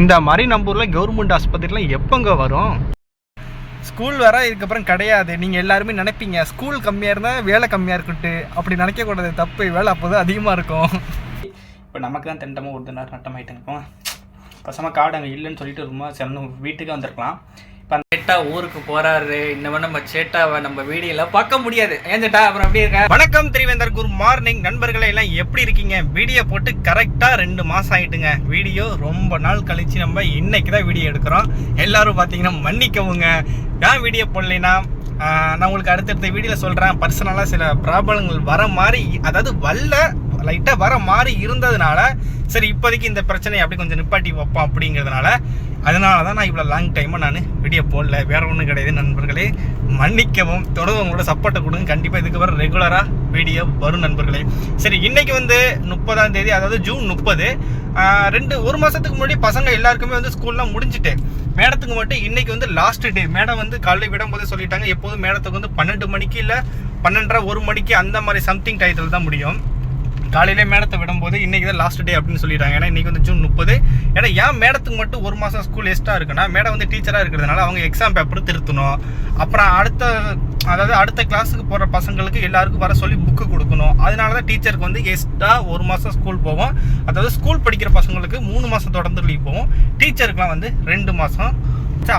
இந்த மாதிரி நம்ம ஊரில் கவர்மெண்ட் ஆஸ்பத்திரிலாம் எப்போங்க வரும்? ஸ்கூல் வர இதுக்கப்புறம் கிடையாது. நீங்கள் எல்லாருமே நினைப்பீங்க ஸ்கூல் கம்மியாக இருந்தால் வேலை கம்மியாக இருக்கட்டு அப்படி நினைக்கக்கூடாது தப்பு. வேலை அப்போ தான் அதிகமாக இருக்கும். இப்போ நமக்கு தான் திண்டமாக ஒரு தினம் நட்டம் ஆகிட்டு பசங்க காடு அங்கே இல்லைன்னு சொல்லிட்டு ரொம்ப சிறந்த வீட்டுக்கு வந்திருக்கலாம். இப்போ சேட்டா ஊருக்கு போறாரு. இன்னமும் நம்ம சேட்டாவை நம்ம வீடியோல பார்க்க முடியாது. ஏன் சேட்டா? அப்புறம் எப்படி இருக்க? வணக்கம் திரிவேந்தர். குரு மார்னிங். நண்பர்களை எல்லாம் எப்படி இருக்கீங்க? வீடியோ போட்டு கரெக்டாக ரெண்டு மாதம் ஆயிட்டுங்க. வீடியோ ரொம்ப நாள் கழிச்சு நம்ம இன்னைக்கு தான் வீடியோ எடுக்கிறோம். எல்லாரும் பார்த்தீங்கன்னா மன்னிக்கவுங்க. ஏன் வீடியோ போடலைன்னா நான் உங்களுக்கு அடுத்தடுத்த வீடியோவில் சொல்கிறேன் பர்சனலாக சில ப்ராப்ளங்கள் வர மாதிரி அதாவது வரல லைட்டாக வர மாதிரி இருந்ததுனால சரி இப்போதைக்கு இந்த பிரச்சனையை அப்படி கொஞ்சம் நிப்பாட்டி வைப்போம் அப்படிங்கிறதுனால அதனால தான் நான் இவ்வளோ லாங் டைமாக நான் வீடியோ போடல. வேற ஒன்றும் கிடையாது நண்பர்களே. மன்னிக்கவும் தொடர்ந்து உங்களோட சப்போர்ட்டை கொடுங்க. கண்டிப்பாக இதுக்கு வர ரெகுலராக வீடியோ வரும் நண்பர்களே. சரி இன்னைக்கு வந்து முப்பதாம் தேதி அதாவது ஜூன் முப்பது. ரெண்டு ஒரு மாதத்துக்கு முன்னாடி பசங்க எல்லாருக்குமே வந்து ஸ்கூல்லாம் முடிஞ்சுட்டு மேடத்துக்கு மட்டும் இன்றைக்கி வந்து லாஸ்ட் டே மேடம் வந்து காலையில் விடும்போதே சொல்லிட்டாங்க எப்போதும் மேடத்துக்கு வந்து பன்னெண்டு மணிக்கு இல்லை பன்னெண்டரை ஒரு மணிக்கு அந்த மாதிரி சம்திங் டயத்தில் தான் முடியும். காலையிலே மேடத்தை விடும்போது இன்னைக்கு தான் லாஸ்ட் டே அப்படின்னு சொல்லிட்டாங்க. ஏன்னா இன்னைக்கு வந்து ஜூன் முப்பது. ஏன்னா ஏன் மேடத்துக்கு மட்டும் ஒரு மாதம் ஸ்கூல் எக்ஸ்ட்ரா இருக்குன்னா மேடம் வந்து டீச்சராக இருக்கிறதுனால அவங்க எக்ஸாம் பேப்பர் திருத்தணும். அப்புறம் அடுத்த அதாவது அடுத்த கிளாஸுக்கு போகிற பசங்களுக்கு எல்லாருக்கும் வர சொல்லி புக்கு கொடுக்கணும். அதனால தான் டீச்சருக்கு வந்து எக்ஸ்ட்ரா ஒரு மாதம் ஸ்கூல் போவோம். அதாவது ஸ்கூல் படிக்கிற பசங்களுக்கு மூணு மாதம் தொடர்ந்து லீவ் போவோம். டீச்சருக்குலாம் வந்து ரெண்டு மாதம்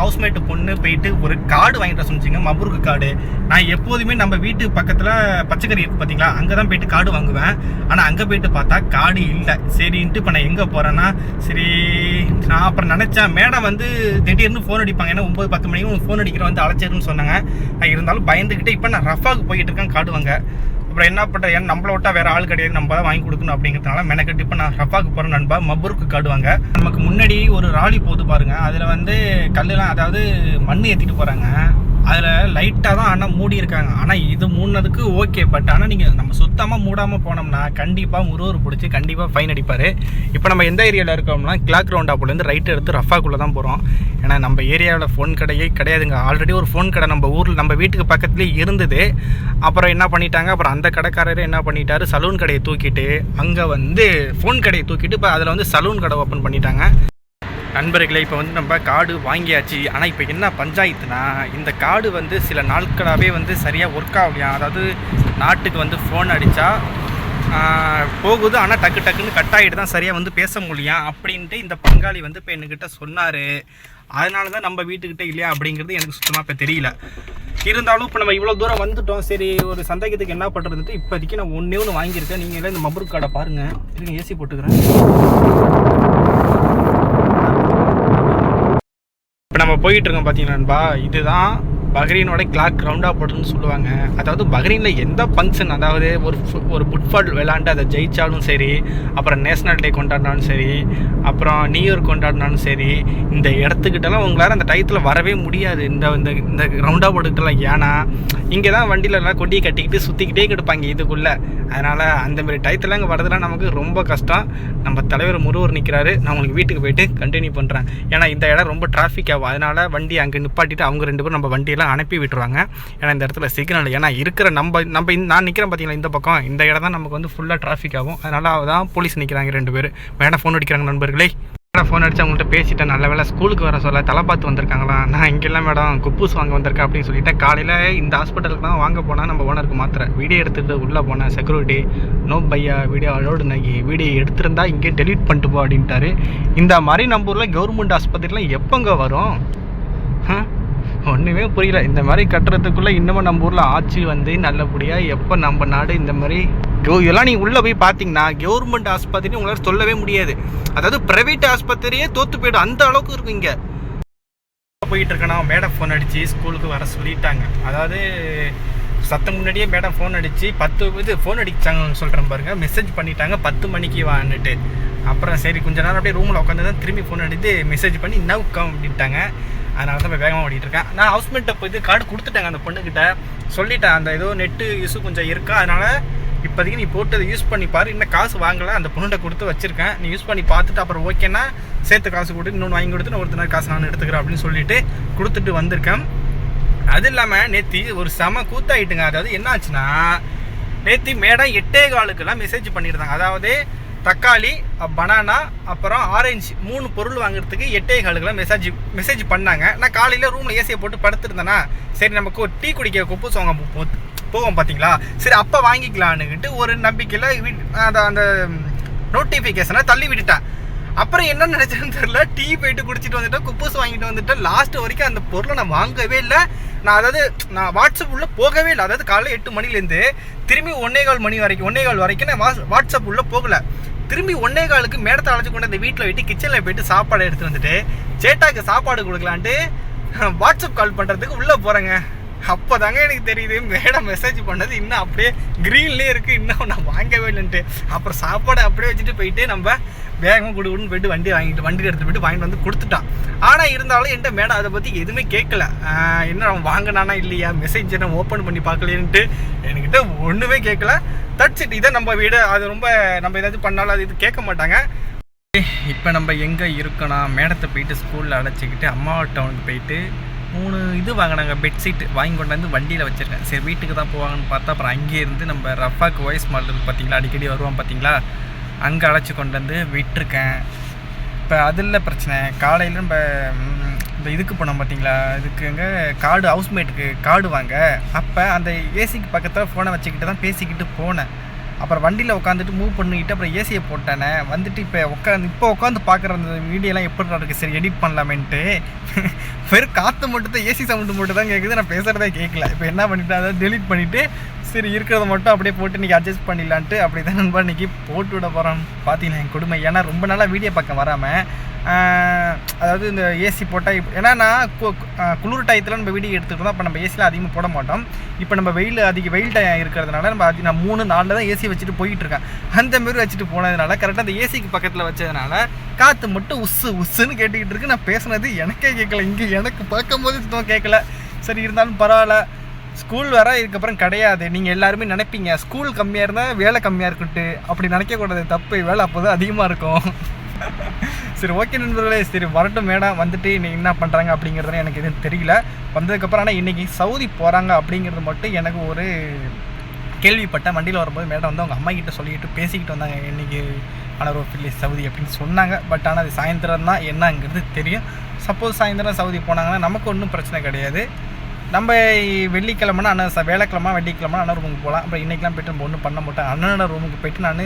ஹவுஸ்மேட் பொண்ணு போயிட்டு ஒரு கார்டு வாங்கிட்டு வர சொன்னிச்சிங்க மபுருக்கு கார்டு நான் எப்போதுமே நம்ம வீட்டு பக்கத்தில் பச்சைக்கறி இருக்கு பார்த்தீங்களா அங்கே தான் போயிட்டு கார்டு வாங்குவேன். ஆனால் அங்கே போயிட்டு பார்த்தா கார்டு இல்லை. சரின்ட்டு இப்போ நான் எங்கே போகிறேன்னா சரி நான் அப்புறம் நினச்சேன் மேடம் வந்து திடீர்னு ஃபோன் அடிப்பாங்க. ஏன்னா ஒம்பது பத்து மணிக்கு ஃபோன் அடிக்கிற வந்து அழைச்சிருன்னு சொன்னாங்க. நான் இருந்தாலும் பயந்துக்கிட்டு இப்போ நான் ரஃபாவுக்கு போயிட்டு இருக்கேன் கார்டு வாங்க. அப்புறம் என்ன பண்ணுறது ஏன்னா நம்மள விட்டா வேற ஆள் கிடையாது. நம்ம தான் வாங்கி கொடுக்கணும் அப்படிங்கிறதுனால மெனக்கட்டு இப்போ நான் ரஃபாக்கு போகிறேன் நண்பா. மபுருக்கு காடுவாங்க. நமக்கு முன்னாடி ஒரு ராலி போகுது பாருங்க. அதில் வந்து கல்லுலாம் அதாவது மண் ஏற்றிட்டு போகிறாங்க அதில் லைட்டாக தான் ஆனால் மூடி இருக்காங்க ஆனால் இது மூடினதுக்கு ஓகே பட் ஆனால் நீங்கள் நம்ம சுத்தமாக மூடாமல் போனோம்னா கண்டிப்பாக முருகர் பிடிச்சி கண்டிப்பாக ஃபைன் அடிப்பார். இப்போ நம்ம எந்த ஏரியாவில் இருக்கோம்னா கிளாக் ரவுண்டாப்புலேருந்து ரைட் எடுத்து ரஃபாக்குள்ளே தான் போகிறோம் ஏன்னா நம்ம ஏரியாவில் ஃபோன் கடையே கிடையாதுங்க. ஆல்ரெடி ஒரு ஃபோன் கடை நம்ம ஊரில் நம்ம வீட்டுக்கு பக்கத்துலேயே இருந்தது. அப்புறம் என்ன பண்ணிட்டாங்க? அப்புறம் அந்த கடைக்காரரே என்ன பண்ணிட்டாரு? சலூன் கடையை தூக்கிட்டு அங்கே வந்து ஃபோன் கடையை தூக்கிட்டு இப்போ அதில் வந்து சலூன் கடை ஓப்பன் பண்ணிட்டாங்க. நண்பர்களே இப்போ வந்து நம்ம கார்டு வாங்கியாச்சு. ஆனால் இப்போ என்ன பஞ்சாயத்துனா இந்த கார்டு வந்து சில நாட்களாகவே வந்து சரியாக ஒர்க் ஆகலையா? அதாவது நாட்டுக்கு வந்து ஃபோன் அடித்தா போகுது. ஆனால் டக்கு டக்குன்னு கட் ஆகிட்டு தான் சரியாக வந்து பேச முடியும். அப்படின்ட்டு இந்த பங்காளி வந்து இப்போ என்கிட்ட சொன்னார். அதனால தான் நம்ம வீட்டுக்கிட்ட இல்லையா? அப்படிங்கிறது எனக்கு சுத்தமாக இப்போ தெரியல. இருந்தாலும் இப்போ நம்ம இவ்வளோ தூரம் வந்துட்டோம். சரி ஒரு சந்தேகத்துக்கு என்ன பண்ணுறதுன்ட்டு இப்போதைக்கு நான் ஒன்றே ஒன்று வாங்கியிருக்கேன். நீங்கள் எல்லாம் இந்த மபுர் கார்டை பாருங்கள் ஏசி போட்டுக்கிறேன். நம்ம போயிட்டு இருக்கோம் பார்த்தீங்கன்னா நண்பா? இதுதான் பஹ்ரீனோட கிளாக் ரவுண்டாக போட்டுன்னு சொல்லுவாங்க. அதாவது பஹ்ரீனில் எந்த ஃபங்க்ஷன் அதாவது ஒரு ஃபு- ஒரு ஃபுட்பால் விளாண்டு அதை ஜெயித்தாலும் சரி அப்புறம் நேஷனல் டே கொண்டாடினாலும் சரி அப்புறம் நியூ இயர் கொண்டாடினாலும் சரி இந்த இடத்துக்கிட்டலாம் உங்களால் அந்த டயத்தில் வரவே முடியாது. இந்த இந்த இந்த ரவுண்டாக போட்டுக்கிட்டலாம். ஏன்னா இங்கே தான் வண்டியில எல்லாம் கொட்டியை கட்டிக்கிட்டு சுற்றிக்கிட்டே கிடப்பாங்க இதுக்குள்ளே. அதனால் அந்தமாரி டயத்தில் அங்கே வரதுலாம் நமக்கு ரொம்ப கஷ்டம். நம்ம தலைவர் முருகர் நிற்கிறாரு நான் உங்களுக்கு வீட்டுக்கு போயிட்டு கண்டினியூ பண்ணுறேன் ஏன்னா இந்த இடம் ரொம்ப டிராஃபிக் ஆகும். அதனால் வண்டி அங்கே நிப்பாட்டிட்டு அவங்க ரெண்டு பேரும் நம்ம வண்டியெல்லாம் அனுப்பி விட்டுருவாங்க. ஏன்னா இந்த இடத்துல சிக்னல் ஏன்னா இருக்கிற நம்ம நம்ம இந்த- நான் நிற்கிறேன் பார்த்தீங்களா இந்த பக்கம்? இந்த இடம் தான் நமக்கு வந்து ஃபுல்லாக டிராஃபிக் ஆகும். அதனால் தான் போலீஸ் நிற்கிறாங்க ரெண்டு பேர். வேணா ஃபோன் அடிக்கிறாங்க நண்பர்களே. மேடம் ஃபோன் அடிச்சு அவங்கள்ட்ட பேசிட்டேன். நல்ல வேலை ஸ்கூலுக்கு வர சொல்ல தலை பார்த்து வந்திருக்காங்களா? நான் இங்கெல்லாம் மேடம் குப்பூஸ் வாங்க வந்திருக்கேன் அப்படின்னு சொல்லிட்டு காலையில் இந்த ஹாஸ்பிட்டலுக்கு தான் வாங்க போனால் நம்ம ஓனருக்கு மாத்திரை. வீடியோ எடுத்துகிட்டு உள்ளே போனேன். செக்யூரிட்டி நோ பையா வீடியோ அலோடு நகி வீடியோ எடுத்திருந்தா இங்கே டெலிட் பண்ணிட்டு போ அப்படின்ட்டாரு. இந்த மாதிரி நம்ம ஊரில் கவர்மெண்ட் ஆஸ்பத்திரிலாம் எப்போங்க வரும்? ஒன்றுமே புரியல. இந்த மாதிரி கட்டுறதுக்குள்ளே இன்னமும் நம்ம ஊரில் ஆட்சி வந்து நல்லபடியாக எப்போ நம்ம நாடு இந்த மாதிரி கோ- இதெல்லாம் நீங்கள் உள்ளே போய் பார்த்தீங்கன்னா கவர்மெண்ட் ஆஸ்பத்திரி உங்களால் சொல்லவே முடியாது. அதாவது ப்ரைவேட் ஆஸ்பத்திரியே தோற்று போயிடும். அந்த அளவுக்கு இருக்கும் இங்கே. போயிட்டு இருக்கேனா? மேடம் ஃபோன் அடித்து ஸ்கூலுக்கு வர சொல்லிட்டாங்க. அதாவது சத்தம் முன்னாடியே மேடம் ஃபோன் அடித்து பத்து இது ஃபோன் அடிச்சாங்கன்னு சொல்கிறேன் பாருங்க. மெசேஜ் பண்ணிட்டாங்க. பத்து மணிக்கு வான்னுட்டு. அப்புறம் சரி கொஞ்ச நேரம் அப்படியே ரூமில் உட்காந்து தான் திரும்பி ஃபோன் அடித்து மெசேஜ் பண்ணி இன்னும் உட்காம் அப்படின்ட்டாங்க அதனால தான் போய் வேகமாக ஓடிட்டு இருக்கேன். நான் ஹவுஸ்மேட்டை போய் கார்டு கொடுத்துட்டேங்க அந்த பொண்ணுக்கிட்ட சொல்லிட்டேன் அந்த ஏதோ நெட்டு இஷ்யூ கொஞ்சம் இருக்கா அதனால் இப்போதைக்கு நீ போட்டு அதை யூஸ் பண்ணி பாரு. இன்னும் காசு வாங்கலை அந்த பொண்ணுகிட்ட கொடுத்து வச்சிருக்கேன். நீ யூஸ் பண்ணி பார்த்துட்டு அப்புறம் ஓகேன்னா சேர்த்து காசு கொடுத்து இன்னொன்று வாங்கி கொடுத்து நான் ஒருத்தர் காசு நான் எடுத்துக்கிறேன் அப்படின்னு சொல்லிட்டு கொடுத்துட்டு வந்திருக்கேன். அது இல்லாமல் நேத்தி ஒரு செம கூத்தாயிட்டுங்க. அதாவது என்ன ஆச்சுன்னா நேத்தி மேடம் எட்டே காலுக்கெல்லாம் மெசேஜ் பண்ணியிருந்தாங்க. அதாவது தக்காளி பனானா அப்புறம் ஆரஞ்சு மூணு பொருள் வாங்குறதுக்கு எட்டே காலுக்கெல்லாம் மெசேஜ் மெசேஜ் பண்ணாங்க. நான் காலையில் ரூமில் ஏசியை போட்டு படுத்துருந்தேனா சரி நமக்கு ஒரு டீ குடிக்க கொப்பு சோங்க போ- போவோம் பார்த்தீங்களா சரி அப்போ வாங்கிக்கலான்னுக்கிட்டு ஒரு நம்பிக்கையில் வீட் அந்த அந்த நோட்டிஃபிகேஷனை தள்ளி விட்டுட்டேன். அப்புறம் என்ன நினைச்சேன்னு தெரியல. டீ போயிட்டு குடிச்சிட்டு வந்துட்டேன். குப்பூஸ் வாங்கிட்டு வந்துட்டேன். லாஸ்ட் வரைக்கும் அந்த பொருளை நான் வாங்கவே இல்லை. நான் அதாவது நான் வாட்ஸ்அப் உள்ள போகவே இல்லை. அதாவது காலையில் எட்டு மணிலேருந்து திரும்பி ஒன்னே கால் மணி வரைக்கும் ஒன்னே கால் வரைக்கும் நான் வாட்ஸ்அப் உள்ள போகல. திரும்பி ஒன்னே காலுக்கு மேடத்தை அழைச்சி கொண்டு அந்த வீட்டில் போயிட்டு கிச்சனில் போயிட்டு சாப்பாடு எடுத்து வந்துட்டு சேட்டாக்கு சாப்பாடு கொடுக்கலான்ட்டு வாட்ஸ்அப் கால் பண்ணுறதுக்கு உள்ளே போகிறேங்க அப்போ தாங்க எனக்கு தெரியுது மேடம் மெசேஜ் பண்ணது இன்னும் அப்படியே க்ரீன்லேயே இருக்குது இன்னும் நான் வாங்கவே இல்லைன்ட்டு. அப்புறம் சாப்பாடு அப்படியே வச்சுட்டு போயிட்டு நம்ம வேகமாக கொடுக்கணும்னு போயிட்டு வண்டி வாங்கிட்டு வண்டி எடுத்துகிட்டு போயிட்டு வாங்கிட்டு வந்து கொடுத்துட்டான். ஆனால் இருந்தாலும் என்கிட்ட மேடம் அதை பற்றி எதுவுமே கேட்கல. என்ன அவன் வாங்கினானா இல்லையா? மெசேஜ் என்ன ஓப்பன் பண்ணி பார்க்கலேன்ட்டு என்கிட்ட ஒன்றுமே கேட்கல. தட்ஸ் இட் இதை நம்ம வீடு அது ரொம்ப நம்ம ஏதாச்சும் பண்ணாலும் அது இது கேட்க மாட்டாங்க. இப்போ நம்ம எங்கே இருக்கணும்? மேடத்தை போயிட்டு ஸ்கூலில் அழைச்சிக்கிட்டு அம்மா டவுனுக்கு போயிட்டு மூணு இது வாங்கினாங்க பெட்ஷீட் வாங்கி கொண்டு வந்து வண்டியில் வச்சுருக்கேன். சரி வீட்டுக்கு தான் போவாங்கன்னு பார்த்தா அப்புறம் அங்கேயே இருந்து நம்ம ரஃபாக்கு வாய்ஸ் மாடல் பார்த்தீங்களா? அடிக்கடி வருவான் பார்த்தீங்களா? அங்கே அழைச்சி கொண்டு வந்து விட்டுருக்கேன். இப்போ அதில் பிரச்சனை. காலையில் நம்ம இந்த இதுக்கு போனோம் பார்த்தீங்களா? இதுக்குங்க காடு கார்டு ஹவுஸ்மேட்டுக்கு கார்டு வாங்க. அப்போ அந்த ஏசிக்கு பக்கத்தில் ஃபோனை வச்சுக்கிட்டு தான் பேசிக்கிட்டு போனேன். அப்புறம் வண்டியில் உட்காந்துட்டு மூவ் பண்ணிக்கிட்டு அப்புறம் ஏசியை போட்டேனே. வந்துட்டு இப்போ உட்காந்து இப்போ உட்காந்து பார்க்குற அந்த வீடியோலாம் எப்படி நடக்குது சரி எடிட் பண்ணலாமேன்ட்டு. வெறும் காற்று மட்டும் தான் ஏசி சவுண்டு மட்டும் தான் கேட்குது நான் பேசுகிறதே கேட்கல இப்போ என்ன பண்ணிட்டேன்? அதை டெலிட் பண்ணிவிட்டு சரி இருக்கிறத மட்டும் அப்படியே போட்டு இன்றைக்கி அட்ஜஸ்ட் பண்ணிடலான்ட்டு அப்படி தான் நண்பா இன்றைக்கி போட்டு விட போகிறோம் பார்த்தீங்கன்னா என் கொடுமை. ஏன்னா ரொம்ப நாளாக வீடியோ பக்கம் வராமல் அதாவது இந்த ஏசி போட்டால் இப்போ ஏன்னா நான் கு- குளிர் டயத்தில் நம்ம வீடியோ எடுத்துக்கிட்டோம் அப்போ நம்ம ஏசியில் அதிகமாக போட மாட்டோம். இப்போ நம்ம வெயில் அதிக வெயில் டயம் இருக்கிறதுனால நம்ம அதி நான் மூணு நாளில் தான் ஏசி வச்சுட்டு போயிட்டுருக்கேன் அந்த மாரி வச்சுட்டு போனதுனால கரெக்டாக அந்த ஏசிக்கு பக்கத்தில் வச்சதுனால காற்று மட்டும் உஸ்ஸு உஸ்ஸுன்னு கேட்டுக்கிட்டு இருக்கு. நான் பேசுனது எனக்கே கேட்கல இங்கே எனக்கு பார்க்கும்போது சுத்தமாக கேட்கல சரி இருந்தாலும் பரவாயில்ல. ஸ்கூல் வர இதுக்கப்புறம் கிடையாது. நீங்கள் எல்லாருமே நினைப்பீங்க ஸ்கூல் கம்மியாக இருந்தால் வேலை கம்மியாக இருக்குன்ட்டு. அப்படி நினைக்கக்கூடாது. தப்பு வேலை அப்போ தான் அதிகமாக இருக்கும். சரி ஓகே நண்பர்களே. சரி வரட்டும் மேடம் வந்துட்டு இன்னைக்கு என்ன பண்ணுறாங்க அப்படிங்கிறது எனக்கு எதுவும் தெரியல. வந்ததுக்கப்புறம் ஆனால் இன்றைக்கி சவுதி போகிறாங்க அப்படிங்கிறது மட்டும் எனக்கு ஒரு கேள்விப்பட்டேன். வண்டியில் வரும்போது மேடம் வந்து அவங்க அம்மா கிட்ட சொல்லிக்கிட்டு பேசிக்கிட்டு வந்தாங்க. இன்னைக்கு அனரோ பில்லி சவுதி அப்படின்னு சொன்னாங்க. பட் ஆனால் அது சாயந்தரம் தான். என்னங்கிறது தெரியும். சப்போஸ் சாயந்தரம் சவுதி போனாங்கன்னா நமக்கு ஒன்றும் பிரச்சனை கிடையாது. நம்ம வெள்ளிக்கிழமைனா அண்ணன் ச- வேலைக்கிழமை வெள்ளிக்கிழமை அண்ணன் ரூமுக்கு போகலாம் அப்புறம் இன்றைக்கெலாம் போயிட்டு நம்ம ஒன்றும் பண்ண மாட்டேன் அண்ணனோட ரூமுக்கு போயிட்டு நான்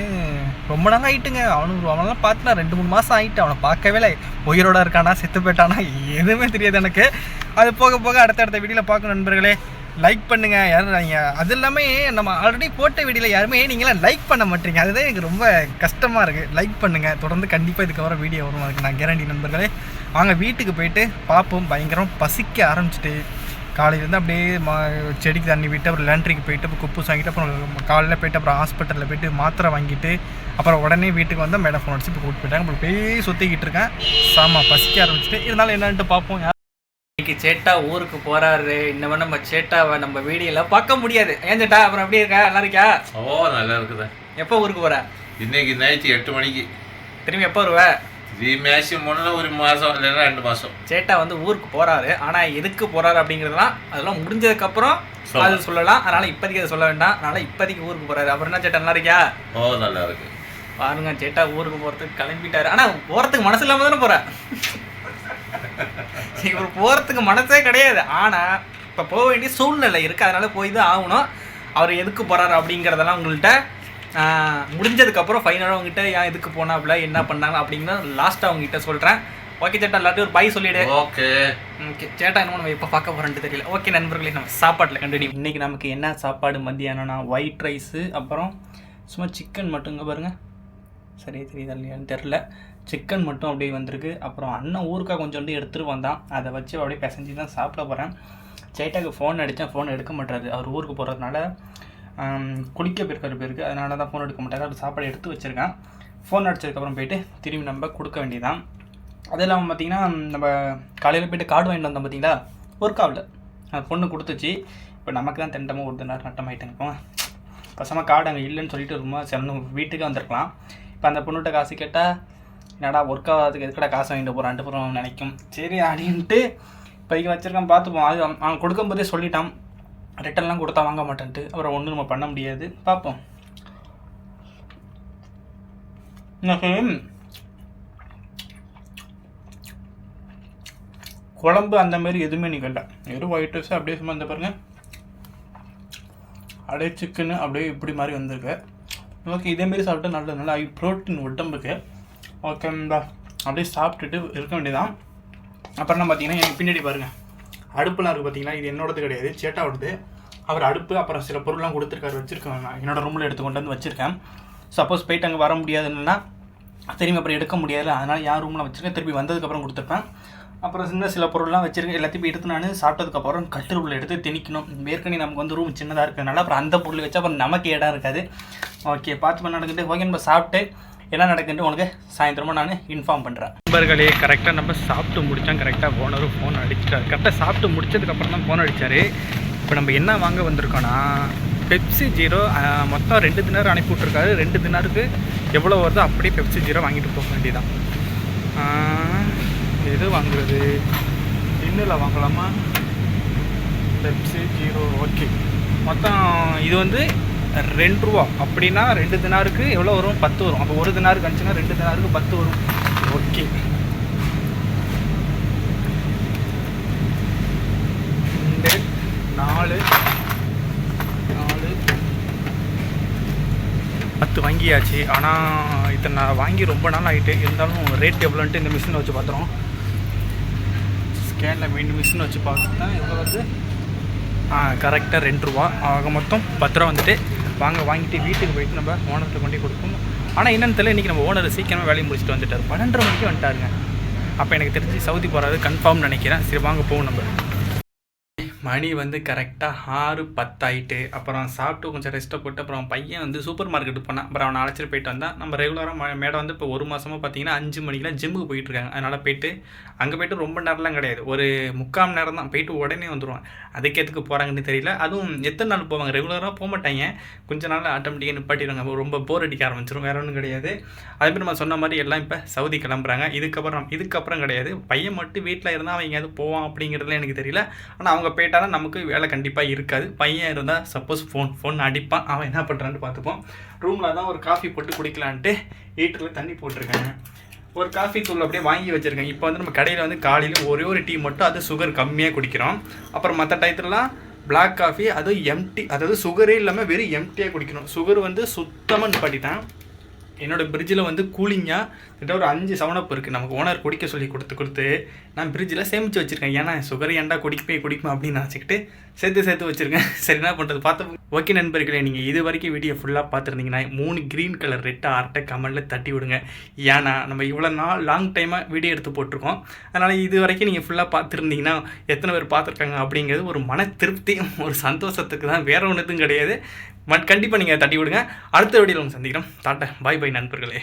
ரொம்ப நாள் ஆகிட்டுங்க அவனுக்கு அவனெல்லாம் பார்த்து நான் ரெண்டு மூணு மாதம் ஆகிட்டு அவனை பார்க்கவே இல்லை. உயிரோட இருக்கானா செத்து போயிட்டானா எதுவுமே தெரியாது எனக்கு. அது போக போக அடுத்தடுத்த வீடியோவில் பார்க்கணும் நண்பர்களே. லைக் பண்ணுங்க. யாரும் நீங்கள் அது இல்லாமல் நம்ம ஆல்ரெடி போட்ட வீடியோவில் யாருமே நீங்களாம் லைக் பண்ண மாட்டீங்க. அதுதான் எனக்கு ரொம்ப கஷ்டமாக இருக்குது லைக் பண்ணுங்கள் தொடர்ந்து கண்டிப்பாக இதுக்கப்புறம் வீடியோ வரும். அதுக்கு நான் கேரண்டி நண்பர்களே. வாங்க வீட்டுக்கு போயிட்டு பார்ப்போம். பயங்கரம் பசிக்க ஆரம்பிச்சிட்டு. காலையிலேருந்து அப்படியே மா செடிக்கு தண்ணி விட்டு அப்புறம் லேண்ட்ரிக்கு போயிட்டு அப்புறம் குப்பூஸ் வாங்கிட்டு அப்புறம் காலையில் போயிட்டு அப்புறம் ஹாஸ்பிட்டலில் போயிட்டு மாத்திரை வாங்கிட்டு அப்புறம் உடனே வீட்டுக்கு வந்து மேடம் ஃபோன் அடிச்சு இப்போ கூப்பிட்டு போயிட்டாங்க. அப்புறம் போய் சுற்றிக்கிட்டு இருக்கேன். சாமா பசிக்க ஆரம்பிச்சிட்டு. இருந்தாலும் என்னன்ட்டு பார்ப்போம். இன்னைக்கு சேட்டா ஊருக்கு போறாரு. இன்னமே நம்ம சேட்டாவை நம்ம வீடியோல பார்க்க முடியாது. ஏன் சேட்டா அப்புறம் எப்படி இருக்கா? நல்லா இருக்கியா? ஓ நல்லா இருக்குதா. எப்போ ஊருக்கு போற? இன்னைக்கு நைட்டு எட்டு மணிக்கு. திரும்பி எப்போ வருவ? இது மேக்ஸிமம் போனால் ஒரு மாதம் இல்லைன்னா ரெண்டு மாதம் சேட்டா வந்து ஊருக்கு போறாரு. ஆனா எதுக்கு போறாரு அப்படிங்கிறதுலாம் அதெல்லாம் முடிஞ்சதுக்கு அப்புறம் அது சொல்லலாம். அதனால இப்போதைக்கு அதை சொல்ல வேண்டாம். அதனால இப்போதைக்கு ஊருக்கு போறாரு. அப்புறம் என்ன சேட்டா நல்லா இருக்கியா? ஓ நல்லா இருக்கு. பாருங்க சேட்டா ஊருக்கு போறதுக்கு கிளம்பிட்டாரு. ஆனா போறதுக்கு மனசு இல்லாம தானே போற இவர் போறதுக்கு மனசே கிடையாது. ஆனா இப்ப போக வேண்டிய சூழ்நிலை இருக்கு. அதனால போய் தான் ஆகணும். அவர் எதுக்கு போறாரு அப்படிங்கிறதெல்லாம் உங்கள்கிட்ட ஆஹ், முடிஞ்சதுக்கு அப்புறம் ஃபைனலாக உங்ககிட்ட ஏன் எதுக்கு போனாப்ல என்ன பண்ணாங்க? அப்படிங்கிற லாஸ்ட்டாக உங்ககிட்ட சொல்றேன். ஓகே சேட்டா எல்லாத்தையும் ஒரு பை சொல்லிடு. ஓகே ஓகே சேட்டா என்ன நம்ம எப்போ பார்க்க போகிறோன்ட்டு தெரியல. ஓகே நண்பர்களே நம்ம சாப்பாட்டில் கண்டினியூ இன்றைக்கி நமக்கு என்ன சாப்பாடு மத்தியானம்னா ஒயிட் ரைஸு அப்புறம் சும்மா சிக்கன் மட்டுங்க பாருங்க. சரியா தெரியுதா இல்லையான்னு தெரில சிக்கன் மட்டும் அப்படியே வந்திருக்கு. அப்புறம் அண்ணன் ஊருக்காக கொஞ்சோண்டு எடுத்துகிட்டு வந்தான். அதை வச்சு அப்படியே பிசைஞ்சு தான் சாப்பிட போகிறேன் சேட்டாக்கு ஃபோன் அடித்தேன் ஃபோன் எடுக்க மாட்டாரு. அவர் ஊருக்கு போகிறதுனால குளிக்க போயிருக்காரு பேருக்கு அதனால தான் ஃபோன் எடுக்க மாட்டாரு. அவர் சாப்பாடு எடுத்து வச்சுருக்கேன். ஃபோன் அடிச்சதுக்கப்புறம் போயிட்டு திரும்பி நம்ம கொடுக்க வேண்டியதான் அது இல்லாமல் பார்த்தீங்கன்னா நம்ம காலையில் போயிட்டு கார்டு வாங்கிட்டு வந்தோம் பார்த்தீங்களா ஒர்க் ஆகல அந்த பொண்ணு கொடுத்துச்சு. இப்போ நமக்கு தான் திண்டமாக ஒரு தினம் நட்டமாயிட்டாங்க. போங்க. பசமாக கார்டு அங்கே இல்லைன்னு சொல்லிட்டு ரொம்ப சிறந்த வீட்டுக்கே வந்திருக்கலாம். இப்போ அந்த பொண்ணுகிட்ட காசு கேட்டால் என்னடா ஒர்க் ஆகாததுக்கு எதுக்கடா காசு வாங்கிட்டு போகிறான்ட்டு போகிறோம் நினைக்கும். சரி அப்படின்ட்டு இப்போதைக்கு வச்சுருக்கேன் பார்த்துப்போம் அது அவன் அவன் கொடுக்கும்போதே சொல்லிட்டான். ரிட்டர்ன்லாம் கொடுத்தா வாங்க மாட்டேன்ட்டு. அப்புறம் ஒன்றும் நம்ம பண்ண முடியாது. பார்ப்போம். எனக்கு குழம்பு அந்த மாதிரி எதுவுமே நிகழல. வெறும் ஒயிட் ரைஸ் அப்படியே சும்மா இந்த பாருங்கள் அப்படியே சிக்கனு அப்படியே இப்படி மாதிரி வந்திருக்கு. ஓகே இதேமாரி சாப்பிட்டா நல்ல நல்லா ப்ரோட்டீன் உடம்புக்கு. ஓகே அப்படியே சாப்பிட்டுட்டு இருக்க வேண்டியதான் அப்புறம் பார்த்தீங்கன்னா எனக்கு பின்னாடி பாருங்கள் அடுப்புலாம் இருக்குது பார்த்தீங்கன்னா இது என்னோடது கிடையாது சேட்டாவோடது. அவர் அடுப்பு அப்புறம் சில பொருள்லாம் கொடுத்துருக்காரு வச்சுருக்கேன் நான் என்னோடய ரூமில் எடுத்து கொண்டு வந்து வச்சுருக்கேன். சப்போஸ் போயிட்டு அங்கே வர முடியாதுன்னா திரும்பி அப்புறம் எடுக்க முடியாது அதனால் யார் ரூமில் வச்சுருக்கேன் திருப்பி வந்ததுக்கப்புறம் கொடுத்துருப்பேன். அப்புறம் சின்ன சில பொருள்லாம் வச்சுருக்கேன். எல்லாத்தையும் எடுத்து நான் சாப்பிட்டதுக்கப்புறம் கட்டுருவில் எடுத்து திணிக்கணும். ஏற்கனவே நமக்கு வந்து ரூம் சின்னதாக இருக்கிறதுனால அப்புறம் அந்த பொருள் வச்சு அப்புறம் நமக்கு இடம் இருக்காது. ஓகே பார்த்து பண்ண ஓகே நம்ம சாப்பிட்டு என்ன நடக்குதுன்னு உனக்கு சாயந்தரமாக நான் இன்ஃபார்ம் பண்ணுறேன் நண்பர்களே கரெக்டாக நம்ம சாப்பிட்டு முடித்தோம் கரெக்டாக ஓனரும் ஃபோன் அடிச்சிட்டார். கரெக்டாக சாப்பிட்டு முடிச்சதுக்கப்புறம் தான் ஃபோன் அடித்தார் இப்போ நம்ம என்ன வாங்க வந்திருக்கோன்னா பெப்சி ஜீரோ மொத்தம் ரெண்டு தினார் அனுப்பி விட்ருக்காரு ரெண்டு தினாருக்கு எவ்வளோ வருதோ அப்படியே பெப்சி ஜீரோ வாங்கிட்டு போக வேண்டியதான் எது வாங்குறது? இன்னில் வாங்கலாமா? பெப்சி ஜீரோ ஓகே மொத்தம் இது வந்து ரெண்டு ரூபா. அப்படின்னா ரெண்டு தினாருக்கு எவ்வளோ வரும்? பத்து வரும். அப்போ ஒரு தினாருக்கு அனுச்சுன்னா ரெண்டு தினாருக்கு பத்து வரும். ஓகே. ரெண்டு நாலு நாலு. பத்து வாங்கியாச்சு. ஆனால் இத்தனை நான் வாங்கி ரொம்ப நாள் ஆகிட்டு இருந்தாலும் ரேட் எவ்வளோன்ட்டு இந்த மிஷினை வச்சு பார்த்துறோம் ஸ்கேனில் மீண்டும் மிஷின் வச்சு பார்த்தா எவ்வளோ வருது? கரெக்டாக ரெண்டு ரூபா. ஆக மொத்தம் பத்து ரூபா வந்துட்டு வாங்க வாங்கிட்டு வீட்டுக்கு போயிட்டு நம்ம ஓனர்கிட்ட கொண்டு கொடுப்போம் கொடுக்கணும். ஆனால் என்னென்னு தெரியல இன்றைக்கி நம்ம ஓனர் சீக்கிரமாக வேலையை முடிச்சுட்டு வந்துட்டார். பன்னெண்டரை மணிக்கு வந்துட்டாருங்க. அப்போ எனக்கு தெரிஞ்சு சவுதி போகிறது கன்ஃபார்ம் நினைக்கிறேன். சரி வாங்க போவோம் நம்ம. மணி வந்து கரெக்டாக ஆறு பத்தாயிட்டு அப்புறம் சாப்பிட்டு கொஞ்சம் ரெஸ்ட்டை போட்டு அப்புறம் பையன் வந்து சூப்பர் மார்க்கெட்டு போனான். அப்புறம் அவனை அழைச்சிட்டு போயிட்டு வந்தான். நம்ம ரெகுலராக மேடம் வந்து இப்போ ஒரு மாதமாக பார்த்தீங்கன்னா அஞ்சு மணிக்கெலாம் ஜிம்முக்கு போயிட்டுருக்காங்க அதனால் போயிட்டு அங்கே போயிட்டு ரொம்ப நேரம்லாம் கிடையாது. ஒரு முக்கால் நேரம் தான் போயிட்டு உடனே வந்துடுவான் அதுக்கு எதுக்கு போகிறாங்கன்னு தெரியல. அதுவும் எத்தனை நாள் போவாங்க? ரெகுலராக போக மாட்டாங்க. கொஞ்ச நாள் ஆட்டோமேட்டிக்காக நிப்பாட்டிடுவாங்க. ரொம்ப போர் அடிக்க ஆரம்பிச்சிடும் வேற ஒன்றும் கிடையாது. அதுமாதிரி நம்ம சொன்ன மாதிரி எல்லாம் இப்போ சவுதி கிளம்புறாங்க. இதுக்கப்புறம் இதுக்கப்புறம் கிடையாது. பையன் மட்டும் வீட்டில் இருந்தால் அவன் எங்கேயாவது போவான் அப்படிங்கிறதுல எனக்கு தெரியல. ஆனால் அவங்க கேட்டாலும் நமக்கு வேலை கண்டிப்பாக இருக்காது. பையன் இருந்தால் சப்போஸ் ஃபோன் ஃபோன் அடிப்பான். அவன் என்ன பண்ணுறான்னு பார்த்துப்போம். ரூமில் தான் ஒரு காஃபி போட்டு குடிக்கலான்ட்டு ஹீட்டரில் தண்ணி போட்டிருக்காங்க. ஒரு காஃபி தூள் அப்படியே வாங்கி வச்சுருக்கேன் இப்போ வந்து நம்ம கடையில் வந்து காலையில் ஒரே ஒரு டீ மட்டும் அது சுகர் கம்மியாக குடிக்கிறோம். அப்புறம் மற்ற டயத்துலலாம் பிளாக் காஃபி அதுவும் எம்டி அதாவது சுகரே இல்லாமல் வெறும் எம்டியாக குடிக்கணும். சுகர் வந்து சுத்தமாக பண்ணிட்டேன் என்னோடய பிரிட்ஜில் வந்து கூலிங்காக கிட்ட ஒரு அஞ்சு செவனப் இருக்குது நமக்கு ஓனர் குடிக்க சொல்லி கொடுத்து கொடுத்து நான் ஃப்ரிட்ஜில் சேமித்து வச்சுருக்கேன். ஏன்னா சுகர் ஏன்டா குடிப்பே குடிக்குமா அப்படின்னு நினச்சிக்கிட்டு சேர்த்து சேர்த்து வச்சுருக்கேன். சரி என்ன பண்ணுறது பார்த்து ஓகே நண்பர்களே நீங்கள் இது வரைக்கும் வீடியோ ஃபுல்லாக பார்த்துருந்தீங்கன்னா மூணு க்ரீன் கலர் ரெட்டை ஆர்ட்டை கமெண்டில் தட்டி விடுங்க. ஏன்னா நம்ம இவ்வளோ நாள் லாங் டைமாக வீடியோ எடுத்து போட்டிருக்கோம். அதனால் இது வரைக்கும் நீங்கள் ஃபுல்லாக பார்த்துருந்தீங்கன்னா எத்தனை பேர் பார்த்துருக்காங்க அப்படிங்கிறது ஒரு மன திருப்தி ஒரு சந்தோஷத்துக்கு தான். வேற ஒன்றுத்தும் கிடையாது. மட் கண்டிப்பாக நீங்கள் தட்டி விடுங்க. அடுத்த வீடியோவில் சந்திக்கிறோம். டாட்டா பாய் பாய் நண்பர்களே.